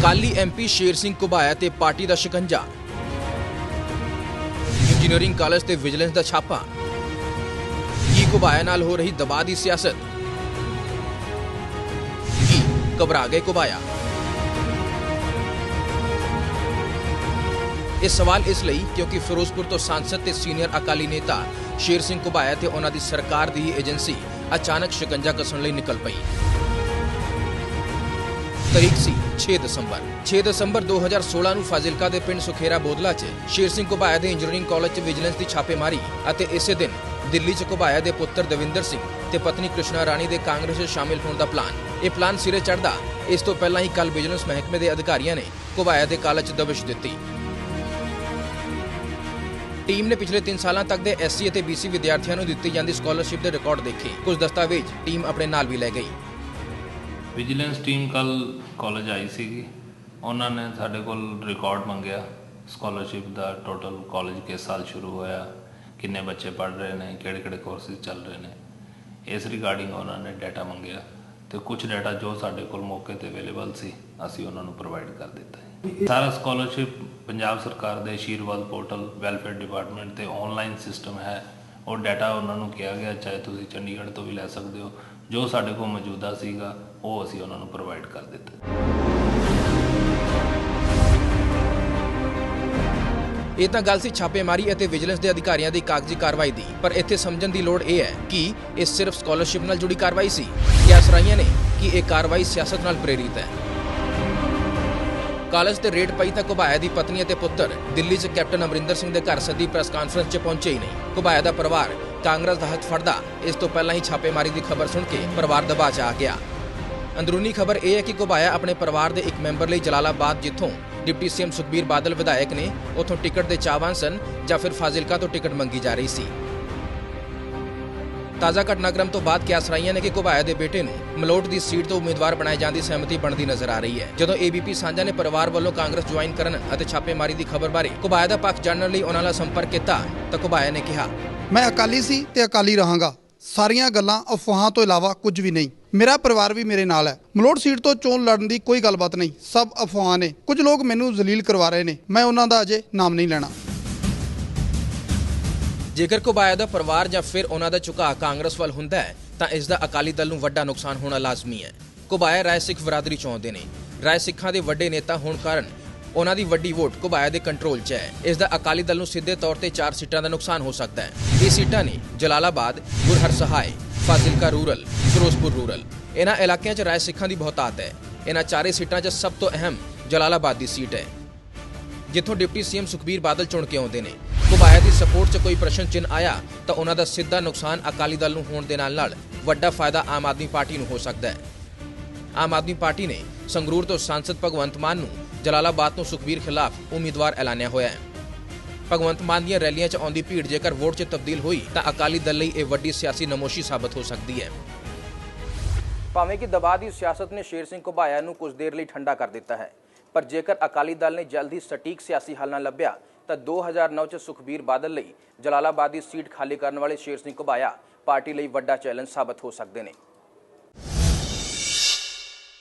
Akali MP ਸ਼ੇਰ ਸਿੰਘ ਘੁਬਾਇਆ ਤੇ party ਦਾ ਸ਼ਿਕੰਜਾ। ਇੰਜੀਨੀਅਰਿੰਗ ਕਾਲਜ ਤੇ ਵਿਜੀਲੈਂਸ ਦਾ ਛਾਪਾ। ਕੀ ਘੁਬਾਇਆ ਨਾਲ ਹੋ ਰਹੀ ਦਬਾਅ ਦੀ ਸਿਆਸਤ? ਕੀ ਘਬਰਾ ਗਏ ਘੁਬਾਇਆ? ਇਹ ਸਵਾਲ ਇਸ ਲਈ ਕਿਉਂਕਿ ਫਿਰੋਜ਼ਪੁਰ ਤੋਂ ਸਾਂਸਦ ਤੇ ਸੀਨੀਅਰ ਅਕਾਲੀ ਨੇਤਾ ਸ਼ੇਰ ਸਿੰਘ ਘੁਬਾਇਆ ਤੇ ਉਹਨਾਂ ਦੀ ਸਰਕਾਰ ਦੀ ਹੀ ਏਜੰਸੀ ਅਚਾਨਕ ਸ਼ਿਕੰਜਾ ਕੱਸਣ ਲਈ ਨਿਕਲ ਪਈ। ਤਰੀਕ ਸੀ 6 ਦਸੰਬਰ। 6 ਦਸੰਬਰ 2016 ਨੂੰ ਫਾਜ਼ਿਲਕਾ ਦੇ ਪਿੰਡ ਸੁਖੇਰਾ ਬੋਦਲਾ 'ਚ ਸ਼ੇਰ ਸਿੰਘ ਘੁਬਾਇਆ ਦੇ ਇੰਜੀਨੀਅਰਿੰਗ ਕਾਲਜ 'ਚ ਵਿਜੀਲੈਂਸ ਦੀ ਛਾਪੇਮਾਰੀ ਅਤੇ ਇਸੇ ਦਿਨ ਦਿੱਲੀ 'ਚ ਘੁਬਾਇਆ ਦੇ ਪੁੱਤਰ ਦਵਿੰਦਰ ਸਿੰਘ ਤੇ ਪਤਨੀ ਕ੍ਰਿਸ਼ਨਾ ਰਾਣੀ ਦੇ ਕਾਂਗਰਸ 'ਚ ਸ਼ਾਮਿਲ ਹੋਣ ਦਾ ਪਲਾਨ। ਇਹ ਪਲਾਨ ਸਿਰੇ ਚੜਦਾ ਇਸ ਤੋਂ ਪਹਿਲਾਂ ਹੀ ਕੱਲ ਵਿਜੀਲੈਂਸ ਮਹਿਕਮੇ ਦੇ ਅਧਿਕਾਰੀਆਂ ਨੇ ਘੁਬਾਇਆ ਦੇ ਕਾਲਜ 'ਚ ਦਬਿਸ਼ ਦਿੱਤੀ। ਟੀਮ ਨੇ ਪਿਛਲੇ 3 ਸਾਲਾਂ ਤੱਕ ਦੇ ਐਸਸੀ ਅਤੇ ਬੀਸੀ ਵਿਦਿਆਰਥੀਆਂ ਨੂੰ ਦਿੱਤੀ ਜਾਂਦੀ ਸਕਾਲਰਸ਼ਿਪ ਦੇ ਰਿਕਾਰਡ ਦੇਖੇ। ਕੁਝ ਦਸਤਾਵੇਜ਼ ਟੀਮ ਆਪਣੇ ਨਾਲ ਵੀ ਲੈ ਗਈ। ਵਿਜੀਲੈਂਸ ਟੀਮ ਕੱਲ ਕਾਲਜ ਆਈ ਸੀਗੀ। ਉਹਨਾਂ ਨੇ ਸਾਡੇ ਕੋਲ ਰਿਕਾਰਡ ਮੰਗਿਆ। ਸਕਾਲਰਸ਼ਿਪ ਦਾ ਟੋਟਲ ਕਾਲਜ ਕਿਸ ਸਾਲ ਸ਼ੁਰੂ ਹੋਇਆ, ਕਿੰਨੇ ਬੱਚੇ ਪੜ੍ਹ ਰਹੇ ਨੇ ਕਿਹੜੇ ਕਿਹੜੇ ਕੋਰਸਿਸ ਚੱਲ ਰਹੇ ਨੇ। ਇਸ ਰਿਗਾਰਡਿੰਗ ਉਹਨਾਂ ਨੇ ਡਾਟਾ ਮੰਗਿਆ ਤੇ ਕੁਝ ਡਾਟਾ ਜੋ ਸਾਡੇ ਕੋਲ ਮੌਕੇ ਤੇ ਅਵੇਲੇਬਲ ਸੀ, ਅਸੀਂ ਉਹਨਾਂ ਨੂੰ ਪ੍ਰੋਵਾਈਡ ਕਰ ਦਿੱਤਾ। ਸਾਰਾ ਸਕਾਲਰਸ਼ਿਪ ਪੰਜਾਬ ਸਰਕਾਰ ਦੇ ਆਸ਼ੀਰਵਾਦ ਪੋਰਟਲ ਵੈਲਫੇਅਰ ਡਿਪਾਰਟਮੈਂਟ ਤੇ ਆਨਲਾਈਨ ਸਿਸਟਮ ਹੈ। ਉਹ ਡਾਟਾ ਉਹਨਾਂ ਨੂੰ ਕਿਹਾ ਗਿਆ, ਚਾਹੇ ਤੁਸੀਂ ਚੰਡੀਗੜ੍ਹ ਤੋਂ ਵੀ ਲੈ ਸਕਦੇ ਹੋ। ਜੋ ਸਾਡੇ ਕੋਲ ਮੌਜੂਦਾ ਸੀਗਾ, ਉਹ ਅਸੀਂ ਉਹਨਾਂ ਨੂੰ ਪ੍ਰੋਵਾਈਡ ਕਰ ਦਿੱਤਾ। ਇਹ ਤਾਂ ਗੱਲ ਸੀ ਛਾਪੇਮਾਰੀ ਅਤੇ ਵਿਜੀਲੈਂਸ ਦੇ ਅਧਿਕਾਰੀਆਂ ਦੀ ਕਾਗਜ਼ੀ ਕਾਰਵਾਈ ਦੀ, ਪਰ ਇੱਥੇ ਸਮਝਣ ਦੀ ਲੋੜ ਇਹ ਹੈ ਕਿ ਇਹ ਸਿਰਫ ਸਕਾਲਰਸ਼ਿਪ ਨਾਲ ਜੁੜੀ ਕਾਰਵਾਈ ਸੀ। ਕਿਆ ਸਰਾਈਆਂ ਨੇ ਕਿ ਇਹ ਕਾਰਵਾਈ ਸਿਆਸਤ ਨਾਲ ਪ੍ਰੇਰਿਤ ਹੈ। ਕਾਲਜ ਤੇ ਰੇਡ ਪਈ ਤਾਂ ਘੁਬਾਇਆ ਦੀ ਪਤਨੀ ਅਤੇ ਪੁੱਤਰ। ਦਿੱਲੀ 'ਚ ਕੈਪਟਨ ਅਮਰਿੰਦਰ ਸਿੰਘ ਦੇ ਘਰ ਸੱਦੀ ਪ੍ਰੈਸ ਕਾਨਫਰੰਸ 'ਚ ਪਹੁੰਚੇ ਹੀ ਨਹੀਂ। ਘੁਬਾਇਆ ਦਾ ਪਰਿਵਾਰ ਕਾਂਗਰਸ ਦਾ ਹੱਥ ਫੜਦਾ। ਇਸ ਤੋਂ ਪਹਿਲਾਂ ਹੀ ਛਾਪੇਮਾਰੀ ਦੀ ਖਬਰ ਸੁਣ ਕੇ ਪਰਿਵਾਰ ਦਬਾਅ 'ਚ ਆ ਗਿਆ। ਅੰਦਰੂਨੀ ਖਬਰ ਇਹ ਹੈ ਕਿ ਘੁਬਾਇਆ ਆਪਣੇ ਪਰਿਵਾਰ ਦੇ ਇੱਕ ਮੈਂਬਰ ਲਈ ਜਲਾਲਾਬਾਦ ਜਿੱਥੋਂ ਡਿਪਟੀ ਸੀਐਮ ਸੁਖਬੀਰ ਬਾਦਲ ਵਿਧਾਇਕ ਨੇ ਉਥੋਂ ਟਿਕਟ ਦੇ ਚਾਹਵਾਨ ਸਨ ਜਾਂ ਫਿਰ ਫਾਜ਼ਿਲਕਾ ਤੋਂ ਟਿਕਟ ਮੰਗੀ ਜਾ ਰਹੀ ਸੀ। ਤਾਜ਼ਾ ਘਟਨਾਕ੍ਰਮ ਤੋਂ ਬਾਅਦ ਕਿਆਸ ਨੇ ਕਿ ਘੁਬਾਇਆ ਦੇ ਬੇਟੇ ਨੂੰ ਮਲੋਟ ਦੀ ਸੀਟ ਤੋਂ ਉਮੀਦਵਾਰ ਬਣਾਏ ਜਾਣ ਦੀ ਸਹਿਮਤੀ ਬਣਦੀ ਨਜ਼ਰ ਆ ਰਹੀ ਹੈ। ਜਦੋਂ ਏਬੀਪੀ ਸਾਂਝਾ ਨੇ ਪਰਿਵਾਰ ਵੱਲੋਂ ਕਾਂਗਰਸ ਜੁਆਇਨ ਕਰਨ ਅਤੇ ਛਾਪੇਮਾਰੀ ਦੀ ਖਬਰ ਬਾਰੇ ਘੁਬਾਇਆ ਦਾ ਪੱਖ ਜਾਣਨ ਲਈ ਉਹਨਾਂ ਨਾਲ ਸੰਪਰਕ ਕੀਤਾ, ਤਾਂ ਘੁਬਾਇਆ ਨੇ ਕਿਹਾ, ਮੈਂ ਅਕਾਲੀ ਸੀ ਤੇ ਅਕਾਲੀ ਰਹਾਂਗਾ। ਸਾਰੀਆਂ ਗੱਲਾਂ ਅਫਵਾਹਾਂ ਤੋਂ ਇਲਾਵਾ ਕੁਝ ਵੀ ਨਹੀਂ। ਮੇਰਾ ਪਰਿਵਾਰ ਵੀ ਮੇਰੇ ਨਾਲ ਹੈ। ਮਲੋਟ ਸੀਟ ਤੋਂ ਚੋਣ ਲੜਨ ਦੀ ਕੋਈ ਗੱਲਬਾਤ ਨਹੀਂ। ਸਭ ਅਫਵਾਹਾਂ ਨੇ। ਕੁਝ ਲੋਕ ਮੈਨੂੰ ਜ਼ਲੀਲ ਕਰਵਾ ਰਹੇ ਨੇ। ਮੈਂ ਉਹਨਾਂ ਦਾ ਅਜੇ ਨਾਮ ਨਹੀਂ ਲੈਣਾ। ਜੇਕਰ ਘੁਬਾਇਆ ਦਾ ਪਰਿਵਾਰ ਜਾਂ ਫਿਰ ਉਹਨਾਂ ਦਾ ਝੁਕਾਅ ਕਾਂਗਰਸ ਵੱਲ ਹੁੰਦਾ ਹੈ, ਤਾਂ ਇਸ ਦਾ ਅਕਾਲੀ ਦਲ ਨੂੰ ਵੱਡਾ ਨੁਕਸਾਨ ਹੋਣਾ ਲਾਜ਼ਮੀ ਹੈ। ਘੁਬਾਇਆ ਰਾਏ ਸਿੱਖ ਬਰਾਦਰੀ ਚਾਹੁੰਦੇ ਨੇ। ਰਾਏ ਸਿੱਖਾਂ ਦੇ ਵੱਡੇ ਨੇਤਾ ਹੋਣ ਕਾਰਨ ਉਹਨਾਂ ਦੀ ਵੱਡੀ ਵੋਟ ਘੁਬਾਇਆ ਦੇ ਕੰਟਰੋਲ 'ਚ ਹੈ। ਇਸ ਦਾ ਅਕਾਲੀ ਦਲ ਨੂੰ ਸਿੱਧੇ ਤੌਰ ਤੇ 4 ਸੀਟਾਂ ਦਾ ਨੁਕਸਾਨ ਹੋ ਸਕਦਾ ਹੈ। ਇਹ ਸੀਟਾਂ ਨੇ ਜਲਾਲਾਬਾਦ, ਗੁਰਹਰ ਸਹਾਇ ਫਾਜ਼ਿਲਕਾ ਰੂਰਲ, ਫਿਰੋਜ਼ਪੁਰ ਰੂਰਲ। ਇਹਨਾਂ ਇਲਾਕਿਆਂ 'ਚ ਰਾਏ ਸਿੱਖਾਂ ਦੀ ਬਹੁਤਾਤ ਹੈ। ਇਹਨਾਂ ਚਾਰੇ ਸੀਟਾਂ 'ਚ ਸਭ ਤੋਂ ਅਹਿਮ ਜਲਾਲਾਬਾਦ ਦੀ ਸੀਟ ਹੈ। ਜਿੱਥੋਂ ਡਿਪਟੀ ਸੀਐਮ ਸੁਖਬੀਰ ਬਾਦਲ ਚੁਣ ਕੇ ਆਉਂਦੇ ਨੇ। ਘੁਬਾਇਆ ਦੀ ਸਪੋਰਟ 'ਚ ਕੋਈ ਪ੍ਰਸ਼ਨ ਚਿੰਨ ਆਇਆ ਤਾਂ ਉਹਨਾਂ ਦਾ ਸਿੱਧਾ ਨੁਕਸਾਨ ਅਕਾਲੀ ਦਲ ਨੂੰ ਹੋਣ ਦੇ ਨਾਲ ਨਾਲ ਵੱਡਾ ਫਾਇਦਾ ਆਮ ਆਦਮੀ ਪਾਰਟੀ ਨੂੰ ਹੋ ਸਕਦਾ ਹੈ। ਆਮ ਆਦਮੀ ਪਾਰਟੀ ਨੇ ਸੰਗਰੂਰ ਤੋਂ ਸਾਂਸਦ ਭਗਵੰਤ ਮਾਨ ਨੂੰ ਜਲਾਲਾਬਾਦ ਤੋਂ ਸੁਖਬੀਰ ਖਿਲਾਫ ਉਮੀਦਵਾਰ ਐਲਾਨਿਆ ਹੋਇਆ ਹੈ। ਭਗਵੰਤ ਮਾਨ ਦੀਆਂ ਰੈਲੀਆਂ 'ਚ ਆਉਂਦੀ ਭੀੜ ਜੇਕਰ ਵੋਟ 'ਚ ਤਬਦੀਲ ਹੋਈ ਤਾਂ ਅਕਾਲੀ ਦਲ ਲਈ ਇਹ ਵੱਡੀ ਸਿਆਸੀ ਨਮੋਸ਼ੀ ਸਾਬਤ ਹੋ ਸਕਦੀ ਹੈ। ਭਾਵੇਂ ਕਿ ਦਬਾਅ ਦੀ ਸਿਆਸਤ ਨੇ ਸ਼ੇਰ ਸਿੰਘ ਘੁਬਾਇਆ ਨੂੰ ਕੁਝ ਦੇਰ ਲਈ ਠੰਡਾ ਕਰ ਦਿੱਤਾ ਹੈ, ਪਰ ਜੇਕਰ ਅਕਾਲੀ ਦਲ ਨੇ ਜਲਦੀ ਸਟੀਕ ਸਿਆਸੀ ਹੱਲ ਨਾ ਲੱਭਿਆ ਤਾਂ 2009 ਚ ਸੁਖਬੀਰ ਬਾਦਲ ਲਈ ਜਲਾਲਾਬਾਦ ਦੀ ਸੀਟ ਖਾਲੀ ਕਰਨ ਵਾਲੇ ਸ਼ੇਰ ਸਿੰਘ ਘੁਬਾਇਆ ਪਾਰਟੀ ਲਈ ਵੱਡਾ ਚੈਲੰਜ ਸਾਬਤ ਹੋ ਸਕਦੇ ਨੇ।